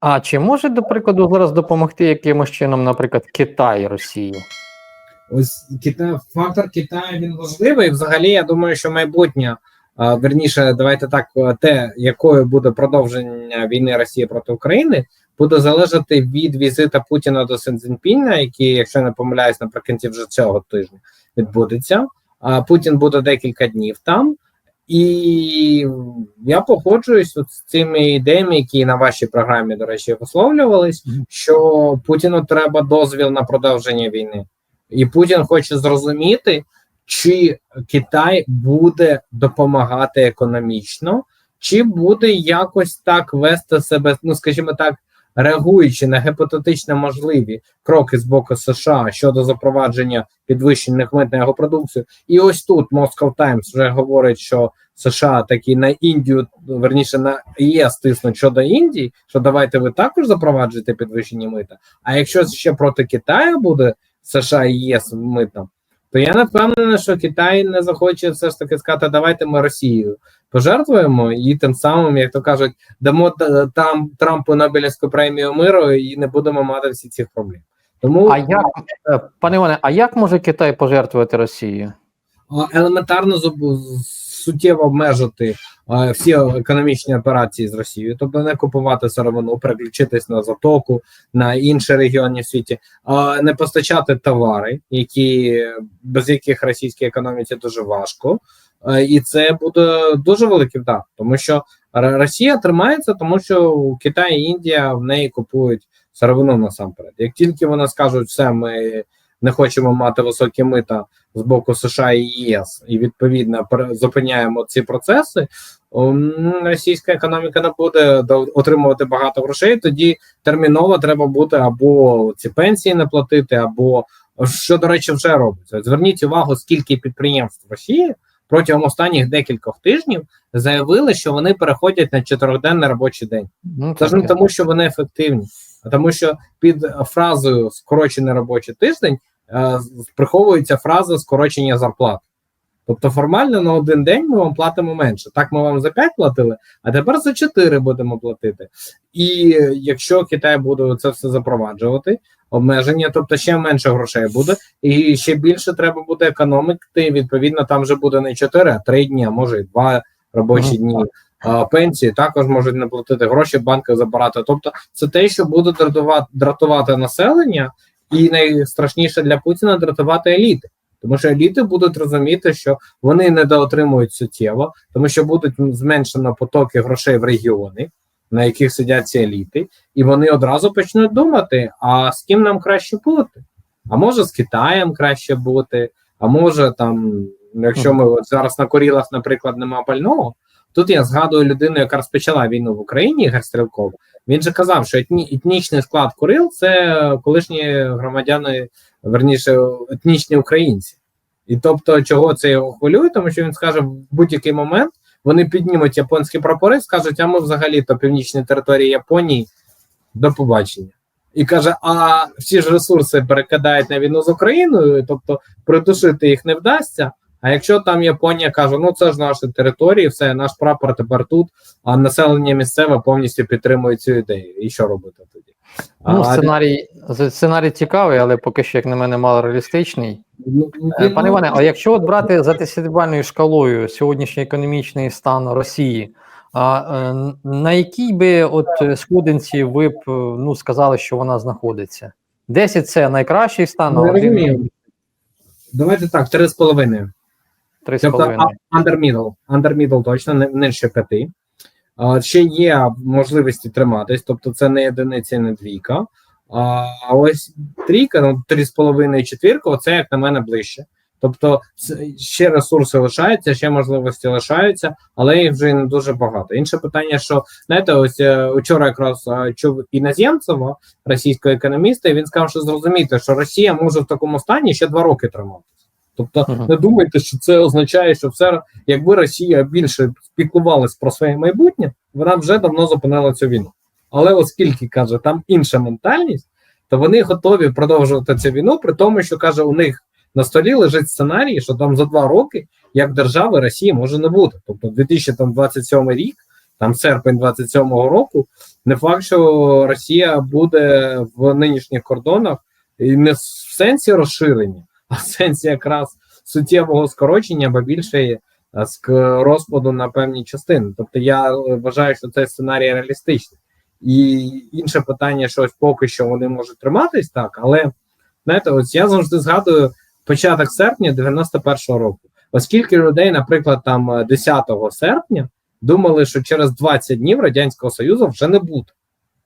А чи може, до прикладу, зараз допомогти якимось чином, наприклад, Китай Росії? Ось Китай, фактор Китаю він важливий. Взагалі, я думаю, що майбутнє, верніше, давайте так, те, якою буде продовження війни Росії проти України, буде залежати від візита Путіна до Сенцзінпіна, який, якщо не помиляюсь, наприкінці вже цього тижня відбудеться. А Путін буде декілька днів там. І я погоджуюсь от з цими ідеями, які на вашій програмі, до речі, висловлювались, що Путіну треба дозвіл на продовження війни. І Путін хоче зрозуміти, чи Китай буде допомагати економічно, чи буде якось так вести себе, ну скажімо так, реагуючи на гіпотетично можливі кроки з боку США щодо запровадження підвищених мит на його продукцію. І ось тут Moscow Times вже говорить, що США такі на Індію, верніше на ЄС тиснуть щодо Індії, що давайте ви також запроваджуєте підвищення мита. А якщо ще проти Китаю буде США і ЄС митом, то я не впевнений, що Китай не захоче все ж таки сказати, давайте ми Росію пожертвуємо, і тим самим, як то кажуть, дамо там Трампу Нобелівську премію миру і не будемо мати всі цих проблем. Тому А як, е, пане Іване, а як може Китай пожертвувати Росію? елементарно зуб- суттєво обмежити а, всі економічні операції з Росією, тобто не купувати сировину, переключитись на затоку, на інші регіони в світі, а не постачати товари, які без яких російській економіці дуже важко, Е, і це буде дуже великий вдар, тому що Росія тримається, тому що Китай і Індія в неї купують сировину насамперед. Як тільки вони скажуть, все, ми не хочемо мати високі мита з боку США і ЄС, і відповідно зупиняємо ці процеси. Російська економіка не буде отримувати багато грошей. Тоді терміново треба буде або ці пенсії не платити, або що до речі, вже робиться. Зверніть увагу, скільки підприємств Росії протягом останніх декількох тижнів заявили, що вони переходять на чотириденний робочий день. Ну, Це ж не тому, що вони ефективні, а тому, що під фразою скорочений робочий тиждень приховується фраза скорочення зарплат. Тобто формально на один день ми вам платимо менше. Так ми вам за 5 платили, а тепер за 4 будемо платити. І якщо Китай буде це все запроваджувати, обмеження, тобто ще менше грошей буде, і ще більше треба буде економити. Відповідно, там вже буде не 4, а 3 дні, а може і 2 робочі Мгм. дні. А, пенсії також можуть не платити гроші, банки забирати. Тобто, це те, що буде дратувати, дратувати населення, і найстрашніше для Путіна дратувати еліти. Тому що еліти будуть розуміти, що вони недоотримують суттєво, тому що будуть зменшено потоки грошей в регіони, на яких сидять ці еліти, і вони одразу почнуть думати: а з ким нам краще бути? А може з Китаєм краще бути, а може там, якщо ми от зараз на Корілах, наприклад, нема пального. Тут я згадую людину, яка розпочала війну в Україні, Ігор Стрілков. Він же казав, що етні, етнічний склад Курил це колишні громадяни, верніше, етнічні українці. І тобто, чого це його хвилює, тому що він скаже, в будь-який момент вони піднімуть японські прапори, скажуть, а ми взагалі то північні території Японії до побачення. І каже: а всі ж ресурси перекидають на війну з Україною, тобто придушити їх не вдасться. А якщо там Японія каже, ну це ж наші території, все, наш прапор тепер тут, а населення місцеве повністю підтримує цю ідею. І що робити тоді? Ну, А, сценарій, сценарій цікавий, але поки що, як на мене, мало реалістичний. ну, Е, Пане Іване, а якщо от брати за десятибальною шкалою сьогоднішній економічний стан Росії, а е, на якій би от сходинці ви б е, ну, сказали, що вона знаходиться? 10 це найкращий стан, а Не один розумію. Давайте так, три з половиною. Тобто 3,5. under middle, under middle точно, не нижче п'яти. Ще є можливості триматись, тобто це не одиниця, не двійка. А ось трійка, ну три з половиною четвірка, оце як на мене ближче. Тобто ще ресурси лишаються, ще можливості лишаються, але їх вже не дуже багато. Інше питання, що знаєте, ось е, вчора якраз е, чув іноземцева, російського економіста, і він сказав, що зрозуміти, що Росія може в такому стані ще два роки триматися. Тобто, не думайте, що це означає, що все, якби Росія більше спіклувалась про своє майбутнє, вона вже давно зупинила цю війну. Але оскільки каже, там інша ментальність, то вони готові продовжувати цю війну, при тому, що каже, у них на столі лежить сценарій, що там за два роки як держави Росії може не бути. Тобто 2027 рік там серпень 27-го року, не факт, що Росія буде в нинішніх кордонах і не в сенсі розширення, а в якраз суттєвого скорочення, або більше е, розпаду на певні частини. Тобто я е, вважаю, що цей сценарій реалістичний. І інше питання, що ось поки що вони можуть триматись так, але знаєте, ось я завжди згадую початок серпня 91-го року. Оскільки людей, наприклад, там е, 10 серпня думали, що через 20 днів Радянського Союзу вже не буде.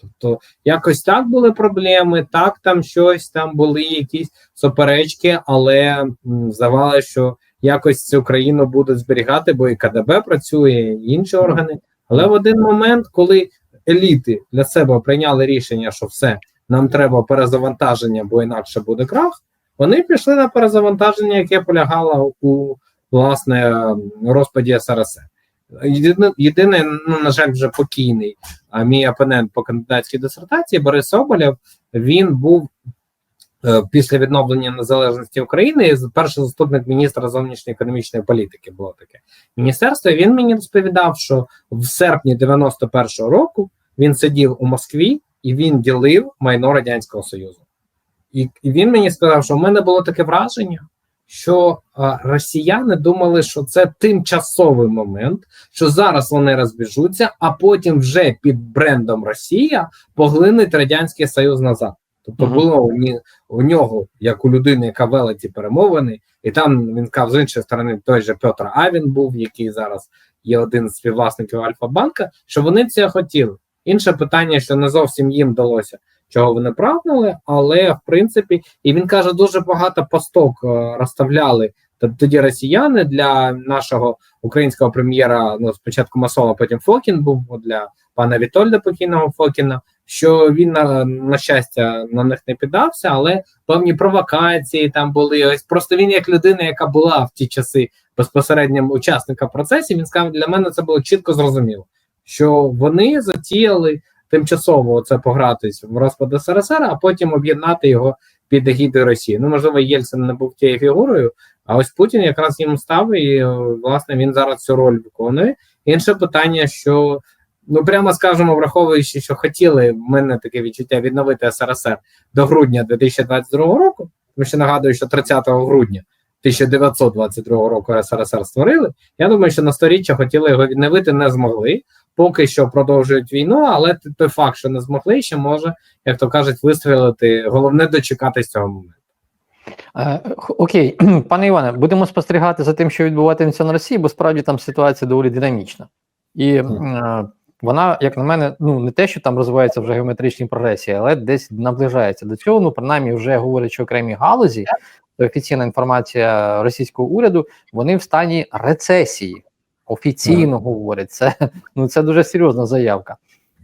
Тобто, якось так були проблеми, так там щось там були якісь суперечки, але здавалося, що якось цю країну будуть зберігати, бо і КДБ працює, і інші органи. Але в один момент, коли еліти для себе прийняли рішення, що все, нам треба перезавантаження, бо інакше буде крах, вони пішли на перезавантаження, яке полягало у власне розпаді СРСР. Єдине, єдине, ну на жаль, вже покійний а мій опонент по кандидатській дисертації Борис Соболєв, він був е, після відновлення незалежності України перший заступник міністра зовнішньої економічної політики. Було таке міністерство. Він мені розповідав, що в серпні 91-го року він сидів у Москві і він ділив майно радянського союзу. І він мені сказав, що в мене було таке враження, що а, росіяни думали, що це тимчасовий момент, що зараз вони розбіжуться, а потім вже під брендом Росія поглинуть радянський союз назад. Тобто Мгм. було у, ні, у нього, як у людини, яка вела ці перемовини, і там він казав з іншої сторони, той же Петр Авін був, який зараз є один з співвласників Альфа-банка, що вони це хотіли. Інше питання, що не зовсім їм вдалося, чого вони прагнули, але в принципі, і він каже, дуже багато посток е, розставляли т- тоді росіяни для нашого українського прем'єра. Ну спочатку Масола, потім Фокін був для пана Вітольда покійного Фокіна. Що він на, на щастя на них не піддався, але певні провокації там були. Ось просто він, як людина, яка була в ті часи безпосереднім учасником процесів, він сказав, для мене це було чітко зрозуміло, що вони затіяли тимчасово це погратись в розпад СРСР, а потім об'єднати його під егідою Росії. Ну можливо, Єльцин не був тією фігурою, а ось Путін якраз їм став, і е, власне він зараз цю роль виконує. Інше питання, що ну прямо скажемо, враховуючи, що хотіли в мене таке відчуття відновити СРСР до грудня 2022 року. Тому що нагадую, що 30 грудня 1922 року СРСР створили. Я думаю, що на сторіччя хотіли його відновити, не змогли. Поки що продовжують війну, але той факт, що не змогли, ще може, як то кажуть, вистрілити. Головне дочекатись цього моменту. Е, Окей, пане Іване, будемо спостерігати за тим, що відбуватиметься на Росії, бо справді там ситуація доволі динамічна. І е, вона, як на мене, ну не те, що там розвивається вже геометричній прогресії, але десь наближається до цього. Ну, принаймні, вже говорячи окремі галузі, офіційна інформація російського уряду, вони в стані рецесії. Офіційно говорить, це ну це дуже серйозна заявка.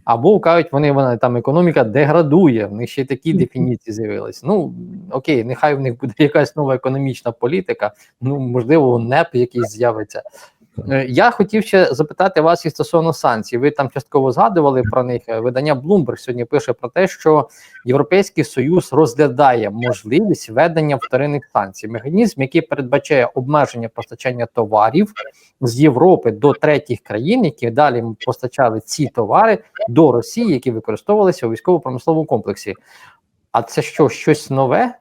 Або кажуть, вони вона там економіка деградує. В них ще й такі дефініції з'явились. Ну окей, нехай в них буде якась нова економічна політика. Ну можливо, НЕП якийсь з'явиться. Е, Я хотів ще запитати вас і стосовно санкцій. Ви там частково згадували про них. Е, Видання Bloomberg сьогодні пише про те, що Європейський Союз розглядає можливість введення вторинних санкцій, механізм, який передбачає обмеження постачання товарів з Європи до третіх країн, які далі постачали ці товари до Росії, які використовувалися у військово-промисловому комплексі. А це що, щось нове?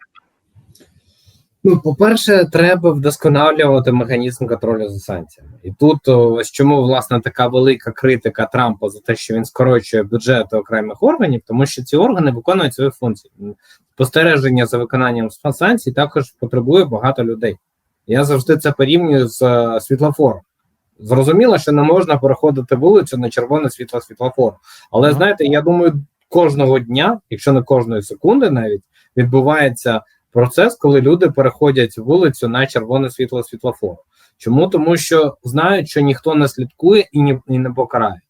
Ну, по-перше, треба вдосконалювати механізм контролю за санкціями. І тут ось чому власне така велика критика Трампа за те, що він скорочує бюджети окремих органів, тому що ці органи виконують свої функції. Спостереження за виконанням санкцій також потребує багато людей. Я завжди це порівнюю з е, світлофором. Зрозуміло, що не можна переходити вулицю на червоне світло світлофору. Але знаєте, я думаю, кожного дня, якщо не кожної секунди, навіть відбувається процес, коли люди переходять вулицю на червоне світло світлофору. Чому? Тому що знають, що ніхто не слідкує і, ні, і не покарає.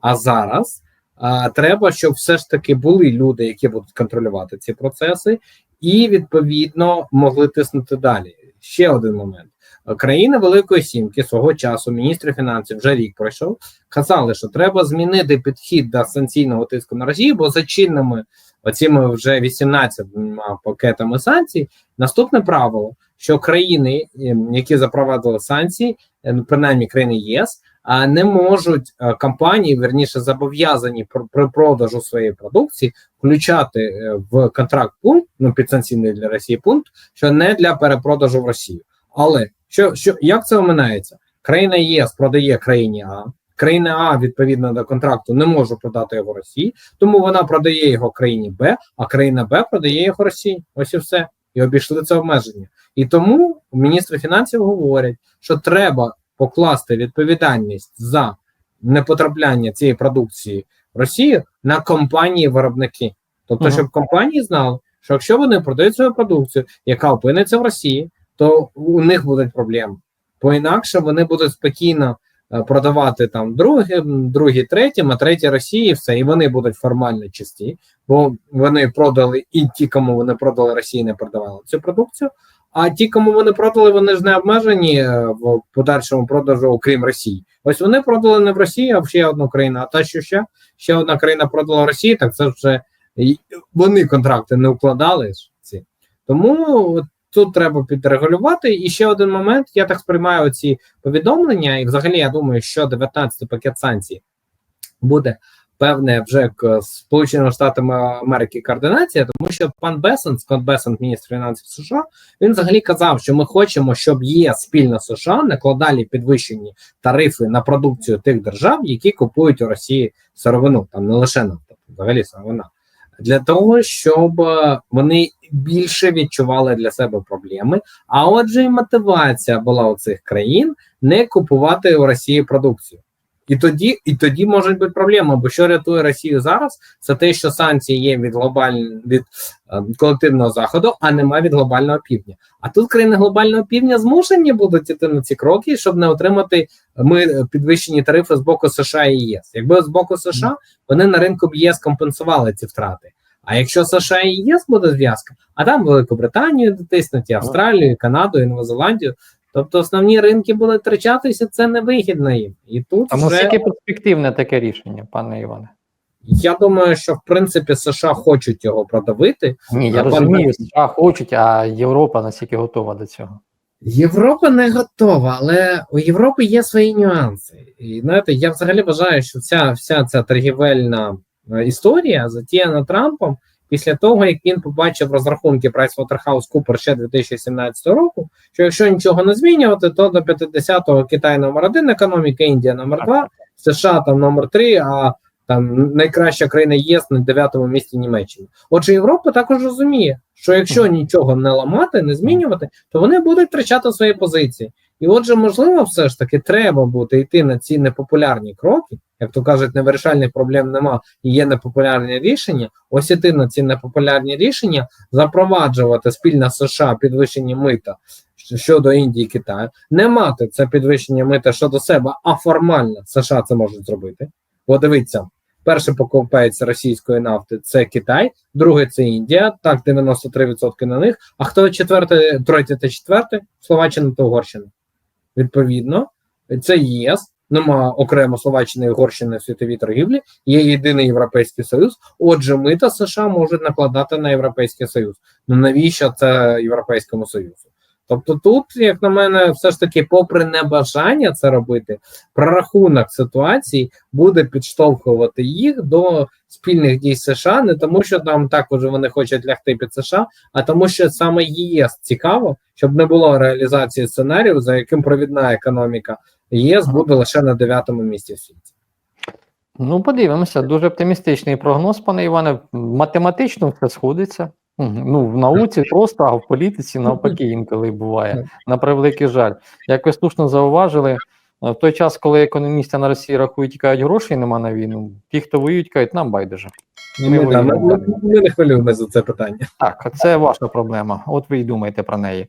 А зараз а, треба, щоб все ж таки були люди, які будуть контролювати ці процеси, і відповідно могли тиснути далі. Ще один момент. Країни Великої Сімки свого часу, міністр фінансів вже рік пройшов, казали, що треба змінити підхід до санкційного тиску на Росію, бо за чинними оціми вже 18 пакетами санкцій. Наступне правило, що країни, ем, які запровадили санкції, е, принаймні країни ЄС, не можуть е, компанії, верніше зобов'язані при продажу своєї продукції включати е, в контракт пункт, ну підсанкційний для Росії пункт, що не для перепродажу в Росію. Але що, що як це оминається? Країна ЄС продає країні А. Країна А відповідно до контракту не може продати його Росії, тому вона продає його країні Б, а країна Б продає його Росії. Ось і все. І обійшли це обмеження. І тому міністри фінансів говорять, що треба покласти відповідальність за непотрапляння цієї продукції в Росію на компанії-виробники. Тобто, Ага. щоб компанії знали, що якщо вони продають свою продукцію, яка опиниться в Росії, то у них будуть проблеми. Бо інакше вони будуть спокійно продавати там другим, другі третім, а треті Росії, все, і вони будуть формально чисті, бо вони продали і ті, кому вони продали Росії, не продавали цю продукцію. А ті, кому вони продали, вони ж не обмежені е, в подальшому продажу, окрім Росії. Ось вони продали не в Росії, а в ще одну країну. А та, що ще, ще одна країна продала Росії, так це вже вони контракти не укладали ці. Тому тут треба підрегулювати. І ще один момент: я так сприймаю ці повідомлення, і взагалі я думаю, що 19 пакет санкцій буде певне вже к Сполученими Штатами Америки координація, тому що пан Бесент, Скотт Бесент, міністр фінансів США, він взагалі казав, що ми хочемо, щоб ЄС спільно США накладали підвищені тарифи на продукцію тих держав, які купують у Росії сировину, там не лише нафта, взагалі сировина. Для того щоб е, вони більше відчували для себе проблеми. А отже, і мотивація була у цих країн не купувати у Росії продукцію. І тоді, і тоді можуть бути проблеми, бо що рятує Росію зараз, це те, що санкції є від глобального від е, колективного заходу, а нема від глобального півдня. А тут країни глобального півдня змушені будуть іти на ці кроки, щоб не отримати ми е, підвищені тарифи з боку США і ЄС. Якби з боку США вони на ринку б ЄС компенсували ці втрати. А якщо США і ЄС буде зв'язка, а там Великобританію дотиснуть, і Австралію, і Канаду, і Нову Зеландію. Тобто основні ринки будуть втрачатися, це невигідно їм. І тут А вже, наскільки перспективне таке рішення, пане Іване? я думаю, що в принципі США хочуть його продавити. Ні, я розумію, США хочуть, а Європа наскільки готова до цього. Європа не готова, але у Європи є свої нюанси. І знаєте, я взагалі вважаю, що ця вся ця торгівельна е, історія затіяна Трампом після того, як він побачив розрахунки PricewaterhouseCoopers ще 2017 року, що якщо нічого не змінювати, то до 50-го Китай номер один, економіка Індія номер два, США там номер три, а там найкраща країна ЄС на дев'ятому місці Німеччина. Отже, Європа також розуміє, що якщо нічого не ламати, не змінювати, то вони будуть втрачати свої позиції. І отже, можливо, все ж таки треба буде йти на ці непопулярні кроки, як то кажуть, невирішальних проблем нема і є непопулярні рішення. Ось іти на ці непопулярні рішення, запроваджувати спільно США підвищення мита щодо Індії і Китаю, не мати це підвищення мита щодо себе, а формально США це можуть зробити. Бо дивіться, перший покупець російської нафти це Китай, другий це Індія, так 93% на них. А хто четвертий, третій та четвертий? Словаччина та Угорщина. Відповідно, це ЄС. Нема окремо Словаччини і Угорщини в світовій торгівлі, є єдиний європейський союз. Отже, ми та США можуть накладати на європейський союз. Ну навіщо це європейському союзу? Тобто, тут, як на мене, все ж таки, попри небажання це робити, прорахунок ситуації буде підштовхувати їх до спільних дій США, не тому, що там також вони хочуть лягти під США, а тому, що саме ЄС цікаво, щоб не було реалізації сценарію, за яким провідна економіка ЄС буде лише на дев'ятому місці в світі. Ну, подивимося, дуже оптимістичний прогноз, пане Іване. Математично все сходиться. Ну, в науці просто, а в політиці навпаки інколи буває. На превеликий жаль. Як ви слушно зауважили, е, в той час, коли економісти на Росії рахують і кажуть, грошей нема на війну, ті, хто воюють, кажуть, нам байдуже. Ми, ми не хвилюємося за це питання. Так, це ваша проблема. От ви і думаєте про неї.